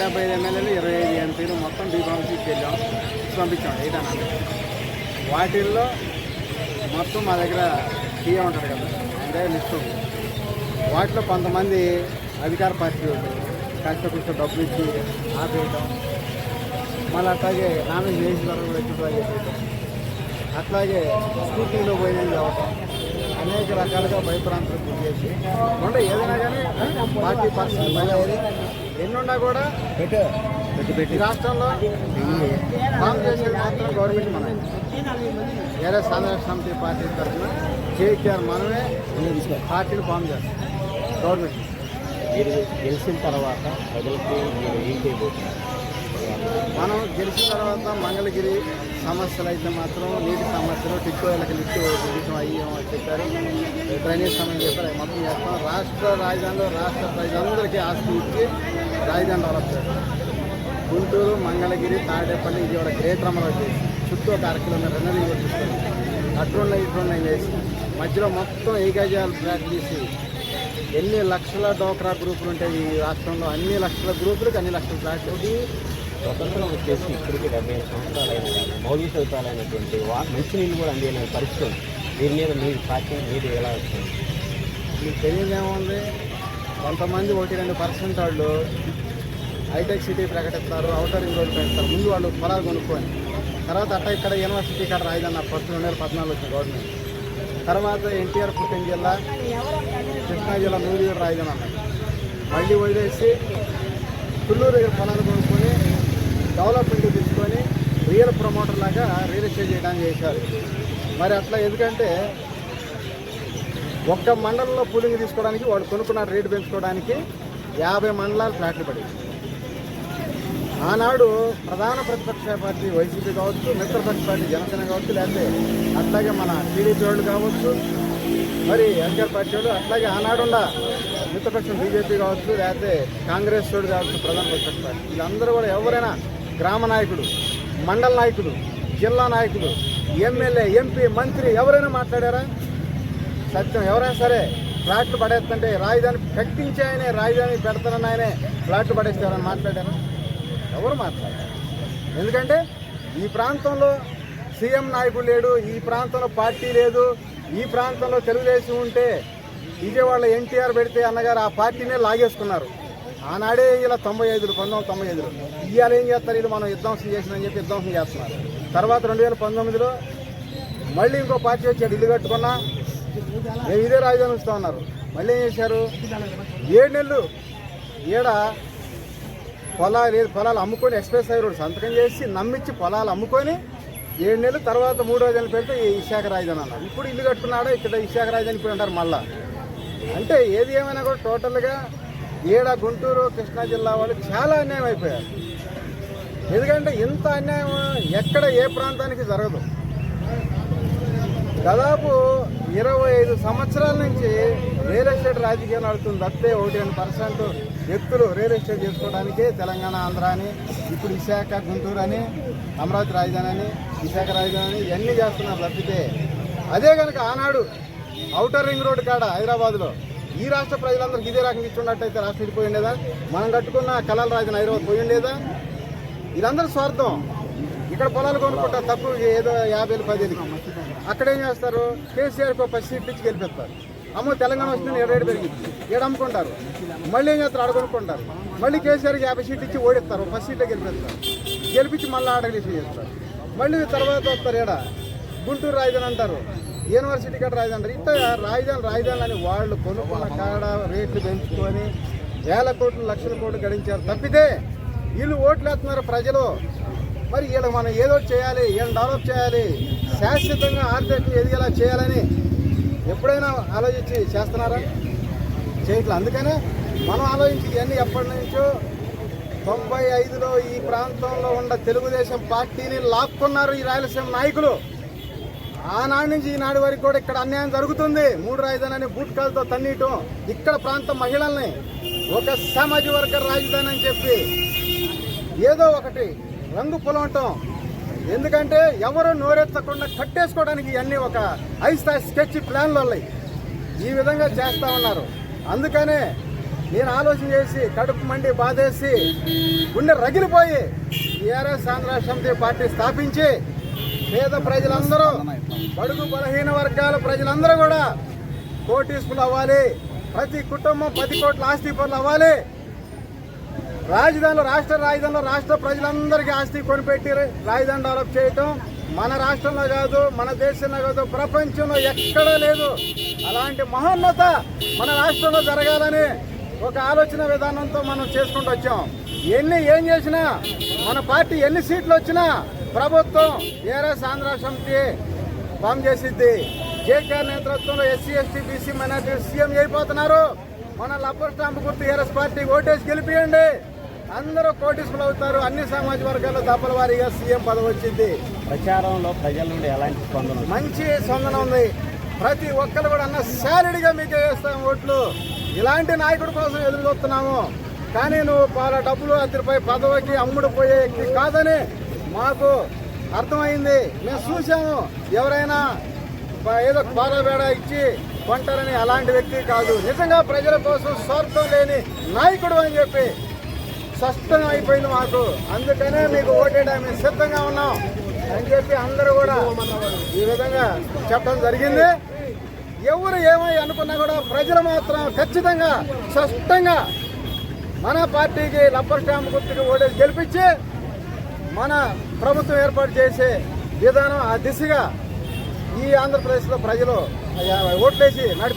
డెబ్బై ఐదు ఎమ్మెల్యేలు ఇరవై ఐదు ఎంపీలు మొత్తం బీఫామ్సీకి వెళ్ళాం పంపించాం ఎయిట్ హండ్రెడ్. వాటిల్లో మొత్తం మా దగ్గర టీఏ ఉంటాడు కదా అంటే దగ్గర లిస్ట్ ఉంది. వాటిలో కొంతమంది అధికార పార్టీ వాళ్ళు కొంచెం డబ్బులు ఇచ్చి ఆపేయటం. మళ్ళీ అట్లాగే నామినేషన్ వేసిన తర్వాత కూడా ఎక్కువ అట్లాగే స్కూటీలో పోయినది కావటం అనేక రకాలుగా భయప్రాంతాలు గురి చేసి ఉండే ఏదైనా కానీ పార్టీ పర్సన్ ఎన్నున్నా కూడా ఈ రాష్ట్రంలో ఫామ్ చేసేది మాత్రం గవర్నమెంట్ మనమే వేరే సాధారణ సమితి పార్టీ తరఫున కేసీఆర్ మనమే పార్టీని ఫామ్ చేస్తాం. గవర్నమెంట్. మీరు గెలిచిన తర్వాత ప్రజలకి మీరు ఏం చేయబోతున్నారు? మనం గెలిచిన తర్వాత మంగళగిరి సమస్యలు అయితే మాత్రం నీటి సమస్యలు టిక్కోళ్ళకి లిఫ్ట్ విషయం అయ్యామని చెప్పారు. డ్రైనేజ్ సమయం చెప్పారు. అవి మొత్తం చేస్తాం. రాష్ట్ర రాజధానిలో రాష్ట్ర ప్రజలందరికీ ఆస్తి ఇచ్చి రాజధాని డెవలప్ చేస్తాం గుంటూరు మంగళగిరి తాడేపల్లి విజయవాడ గ్రేటర్ అమరావతి చేసి చుట్టూ ఒక అర కిలోమీటర్ రెండు తీసుకొని అట్లున్నాయి ఇట్లున్నాయి చేసి మధ్యలో మొత్తం ఏకాజాలు ట్రాక్ తీసి ఎన్ని లక్షల డోక్రా గ్రూపులు ఉంటాయి ఈ రాష్ట్రంలో? అన్ని లక్షల గ్రూపులకు అన్ని లక్షల ట్రాక్లు స్వతంత్రం వచ్చేసి ఇప్పటికీ డెబ్బై ఐదు సంవత్సరాలైన మౌలిక సదుపాయాలైనటువంటి వా మంచినీళ్ళు కూడా అందేయలేని పరిస్థితి దీని మీద మీరు పార్టీ మీరు ఎలా వస్తుంది మీకు తెలియదేముంది? కొంతమంది ఒకటి రెండు పర్సెంట్ వాళ్ళు హైటెక్ సిటీ ప్రకటిస్తారు అవుటర్ రింగ్ రోడ్ పెడతారు ముందు వాళ్ళు పొలాలు కొనుక్కొని తర్వాత అట్ట ఇక్కడ యూనివర్సిటీ కాడ రాయిదన్న ఫస్ట్ రెండు వేల పద్నాలుగు వచ్చిన గవర్నమెంట్. తర్వాత ఎన్టీఆర్ పుట్టిన జిల్లా కృష్ణా జిల్లా నూరు రాయిదన్ మళ్ళీ వదిలేసి తుళ్ళూరు దగ్గర పొలాలు కొనుక్కొని డెవలప్మెంట్ తీసుకొని రియల్ ప్రమోటర్ లాగా రియల్ ఎస్టేట్ చేయడానికి చేశారు. మరి అట్లా ఎందుకంటే ఒక్క మండలంలో పూలింగ్ తీసుకోవడానికి వాడు కొనుక్కున్న రేటు పెంచుకోవడానికి యాభై మండలాలు ఫ్లాట్లు పడి ఆనాడు ప్రధాన ప్రతిపక్ష పార్టీ వైసీపీ కావచ్చు మిత్రపక్ష పార్టీ జనసేన కావచ్చు లేకపోతే అట్లాగే మన టీడీపీ వాళ్ళు కావచ్చు మరి ఎన్టీఆర్ పార్టీ వాళ్ళు అట్లాగే ఆనాడున్న మిత్రపక్షం బీజేపీ కావచ్చు లేకపోతే కాంగ్రెస్ వాళ్ళు కావచ్చు ప్రధాన ప్రతిపక్ష పార్టీ. వీళ్ళందరూ కూడా ఎవరైనా గ్రామ నాయకుడు మండల నాయకుడు జిల్లా నాయకుడు ఎమ్మెల్యే ఎంపీ మంత్రి ఎవరైనా మాట్లాడారా? సత్యం ఎవరైనా సరే ఫ్లాట్లు పడేస్తుంటే రాజధాని ప్రకటించే ఆయనే రాజధాని పెడతానని ఆయనే ఫ్లాట్లు పడేస్తారని మాట్లాడారా? ఎవరు మాట్లాడారు? ఎందుకంటే ఈ ప్రాంతంలో సీఎం నాయకుడు లేడు ఈ ప్రాంతంలో పార్టీ లేదు ఈ ప్రాంతంలో తెలుగుదేశం ఉంటే విజయవాడలో ఎన్టీఆర్ పెడితే అన్నగారు ఆ పార్టీనే లాగేసుకున్నారు. ఆనాడే ఇలా తొంభై ఐదులు పంతొమ్మిది తొంభై ఐదులు. ఇవాళ ఏం చేస్తారు? ఇది మనం విధ్వంసం చేసినని చెప్పి విధ్వంసం చేస్తున్నారు. తర్వాత రెండు వేల పంతొమ్మిదిలో మళ్ళీ ఇంకో పార్టీ వచ్చాడు ఇల్లు కట్టుకున్నా మేము ఇదే రాజధాని ఉంచుతా ఉన్నారు. మళ్ళీ ఏం చేశారు? ఏడు నెలలు. ఈడ పొలాలు లేదు పొలాలు అమ్ముకొని ఎక్స్ప్రెస్ హై సంతకం చేసి నమ్మించి పొలాలు అమ్ముకొని ఏడు నెలలు తర్వాత మూడు రోజులు పెడితే ఈ విశాఖ రాజధాని అన్నారు. ఇప్పుడు ఇల్లు కట్టుకున్నాడో? ఇక్కడ విశాఖ రాజధాని ఇప్పుడు అంటారు మళ్ళా. అంటే ఏది ఏమైనా కూడా టోటల్గా ఈడ గుంటూరు కృష్ణా జిల్లా వాళ్ళు చాలా అన్యాయం అయిపోయారు. ఎందుకంటే ఇంత అన్యాయం ఎక్కడ ఏ ప్రాంతానికి జరగదు. దాదాపు ఇరవై ఐదు సంవత్సరాల నుంచి రియల్ ఎస్టేట్ రాజకీయం నడుతుంది తప్పితే ఒకటి రెండు పర్సెంట్ వ్యక్తులు రియల్ ఎస్టేట్ చేసుకోవడానికి తెలంగాణ ఆంధ్ర అని ఇప్పుడు విశాఖ గుంటూరు అని అమరావతి రాజధాని అని విశాఖ రాజధాని అని ఇవన్నీ చేస్తున్నారు తప్పితే అదే కనుక ఆనాడు ఔటర్ రింగ్ రోడ్ కాడ హైదరాబాద్లో ఈ రాష్ట్ర ప్రజలందరికీ ఇదే రకంగా ఇచ్చున్నట్టయితే రాష్ట్రం విడిపోయి ఉండేదా? మనం కట్టుకున్న కళల రాజధాని హైదరాబాద్ పోయి ఉండేదా? ఇదందరూ స్వార్థం. ఇక్కడ పొలాలు కొనుక్కుంటారు తప్పు ఏదో యాభై వేలు అక్కడ ఏం చేస్తారు? కేసీఆర్కి ఒక పది సీట్లు ఇచ్చి గెలిపిస్తారు. అమ్మో తెలంగాణ వస్తుంది ఏడు పెరిగింది. ఏడు అమ్ముకుంటారు. మళ్ళీ ఏం చేస్తారు? ఆడ మళ్ళీ కేసీఆర్కి యాభై సీట్లు ఇచ్చి ఓడిస్తారు. పది సీట్లో గెలిపిస్తారు. గెలిపించి మళ్ళీ ఆడగలిసి చేస్తారు. మళ్ళీ తర్వాత వస్తారు ఏడ? గుంటూరు రాజధాని అంటారు. యూనివర్సిటీ కాడ రాజధాని. ఇంత రాజధాని రాజధానులని వాళ్ళు కొనుక్కున్న కాడ రేట్లు పెంచుకొని వేల కోట్లు లక్షల కోట్లు గడించారు. తప్పితే వీళ్ళు ఓట్లు వేస్తున్నారు ప్రజలు. మరి వీళ్ళకి మనం ఏదో చేయాలి వీళ్ళని డెవలప్ చేయాలి. శాశ్వతంగా ఆర్థికంగా ఎదిగేలా చేయాలని ఎప్పుడైనా ఆలోచించి చేస్తున్నారా? చేయట్లేదు అందుకనే మనం ఆలోచించి ఇవన్నీ ఎప్పటి నుంచో తొంభై ఐదులో ఈ ప్రాంతంలో ఉన్న తెలుగుదేశం పార్టీని లాక్కున్నారు ఈ రాయలసీమ నాయకులు. ఆనాడు నుంచి ఈనాడు వరకు కూడా ఇక్కడ అన్యాయం జరుగుతుంది. మూడు రాజధాని బూట్కాలతో తన్నీయటం ఇక్కడ ప్రాంత మహిళల్ని ఒక సమాజ వర్గ రాజధాని అని చెప్పి ఏదో ఒకటి రంగు పొలవటం. ఎందుకంటే ఎవరు నోరెత్తకుండా కట్టేసుకోవడానికి ఇవన్నీ ఒక ఐస్థాయి స్కెచ్ ప్లాన్లు ఉన్నాయి. ఈ విధంగా చేస్తా ఉన్నారు. అందుకనే నేను ఆలోచన చేసి కడుపు మండి బాధేసి గుండె రగిలిపోయి టీఆర్ఎస్ ఆంధ్ర సమితి పార్టీ స్థాపించి పేద ప్రజలందరూ బడుగు బలహీన వర్గాల ప్రజలందరూ కూడా కోటీసుకులు అవ్వాలి. ప్రతి కుటుంబం పది కోట్ల ఆస్తి పనులు అవ్వాలి. రాజధానిలో రాష్ట్ర రాజధానిలో రాష్ట్ర ప్రజలందరికీ ఆస్తి కొనిపెట్టి రాజధాని డెవలప్ చేయటం మన రాష్ట్రంలో కాదు మన దేశంలో కాదు ప్రపంచంలో ఎక్కడా లేదు. అలాంటి మహోన్నత మన రాష్ట్రంలో జరగాలని ఒక ఆలోచన విధానంతో మనం చేసుకుంటూ వచ్చాం. ఎన్ని ఏం చేసినా మన పార్టీ ఎన్ని సీట్లు వచ్చినా ప్రభుత్వం ఏఆర్ఎస్ ఆంధ్ర సమితి ఫామ్ చేసిద్ది. జేకేఆర్ నేతృత్వంలో SC ST BC minority CM అయిపోతున్నారు. మన లబ్బర్ స్టాంప్ గుర్తు ఏఆర్ఎస్ పార్టీ ఓటేసి గెలిపియండి. అందరూ కోటీసులు అవుతారు. అన్ని సామాజిక వర్గాల్లో దప్పల వారీగా సీఎం పదవి వచ్చింది. ప్రచారంలో ప్రజల నుండి ఎలాంటి స్పందన? మంచి స్పందన ఉంది. ప్రతి ఒక్కరు కూడా అన్న శాలరీగా మీకు వేస్తాం ఓట్లు. ఇలాంటి నాయకుడి కోసం ఎదురు చూస్తున్నాము. కానీ నువ్వు వాళ్ళ డబ్బులు అతనిపై పదవికి అమ్ముడు పోయే కాదని మాకు అర్థమైంది. మేము చూసాము ఎవరైనా ఏదో పాలబేడ ఇచ్చి కొంటారని అలాంటి వ్యక్తి కాదు. నిజంగా ప్రజల కోసం స్వార్థం లేని నాయకుడు అని చెప్పి స్పష్టం అయిపోయింది మాకు. అందుకనే మీకు ఓటేయడానికి సిద్ధంగా ఉన్నాం అని చెప్పి అందరూ కూడా ఈ విధంగా చెప్పడం జరిగింది. ఎవరు ఏమై అనుకున్నా కూడా ప్రజలు మాత్రం ఖచ్చితంగా స్పష్టంగా మన పార్టీకి లబ్బర్ స్టాంప్ గుర్తుకి ఓటేసి గెలిపించి మన ప్రభుత్వం ఏర్పాటు చేసే విధానం ఆ దిశగా ఈ ఆంధ్రప్రదేశ్లో ప్రజలు ఓట్లేసి నడిపి